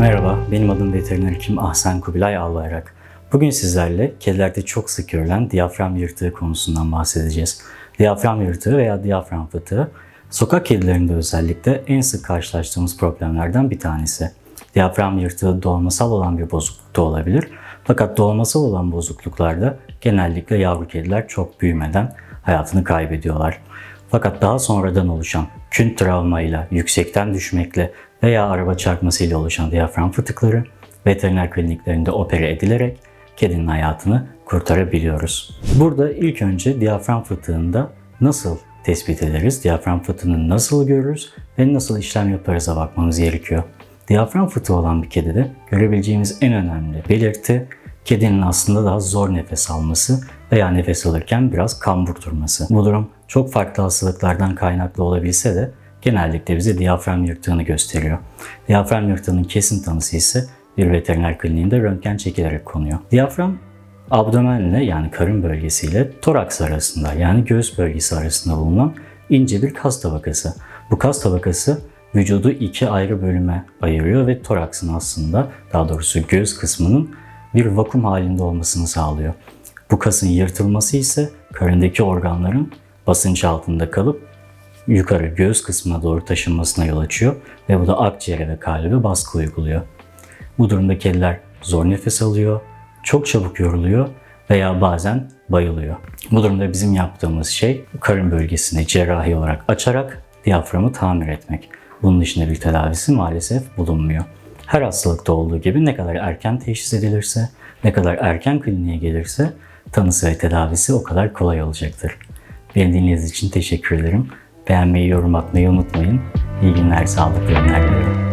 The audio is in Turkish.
Merhaba, benim adım veteriner hekim Ahsen Kubilay Albayrak. Bugün sizlerle kedilerde çok sık görülen diyafram yırtığı konusundan bahsedeceğiz. Diyafram yırtığı veya diyafram fıtığı, sokak kedilerinde özellikle en sık karşılaştığımız problemlerden bir tanesi. Diyafram yırtığı dolmasal olan bir bozukluk da olabilir. Fakat dolmasal olan bozukluklarda genellikle yavru kediler çok büyümeden hayatını kaybediyorlar. Fakat daha sonradan oluşan kün travmayla, yüksekten düşmekle veya araba çarpmasıyla oluşan diyafram fıtıkları veteriner kliniklerinde opere edilerek kedinin hayatını kurtarabiliyoruz. Burada ilk önce diyafram fıtığında nasıl tespit ederiz, diyafram fıtığını nasıl görürüz ve nasıl işlem yaparız'a bakmamız gerekiyor. Diyafram fıtığı olan bir kedide görebileceğimiz en önemli belirti kedinin aslında daha zor nefes alması veya nefes alırken biraz kambur durması. Bu durum çok farklı hastalıklardan kaynaklı olabilse de genellikle bize diyafram yırtığını gösteriyor. Diyafram yırtığının kesin tanısı ise bir veteriner kliniğinde röntgen çekilerek konuyor. Diyafram abdomenle yani karın bölgesiyle toraks arasında yani göğüs bölgesi arasında bulunan ince bir kas tabakası. Bu kas tabakası vücudu iki ayrı bölüme ayırıyor ve toraksın aslında daha doğrusu göğüs kısmının bir vakum halinde olmasını sağlıyor. Bu kasın yırtılması ise karındaki organların basınç altında kalıp yukarı göğüs kısmına doğru taşınmasına yol açıyor ve bu da akciğere ve kalbe baskı uyguluyor. Bu durumda kediler zor nefes alıyor, çok çabuk yoruluyor veya bazen bayılıyor. Bu durumda bizim yaptığımız şey karın bölgesini cerrahi olarak açarak diyaframı tamir etmek. Bunun dışında bir tedavisi maalesef bulunmuyor. Her hastalıkta olduğu gibi ne kadar erken teşhis edilirse, ne kadar erken kliniğe gelirse tanısı ve tedavisi o kadar kolay olacaktır. Beni dinlediğiniz için teşekkür ederim. Beğenmeyi, yorum atmayı unutmayın. İyi günler, sağlıklı günler dilerim.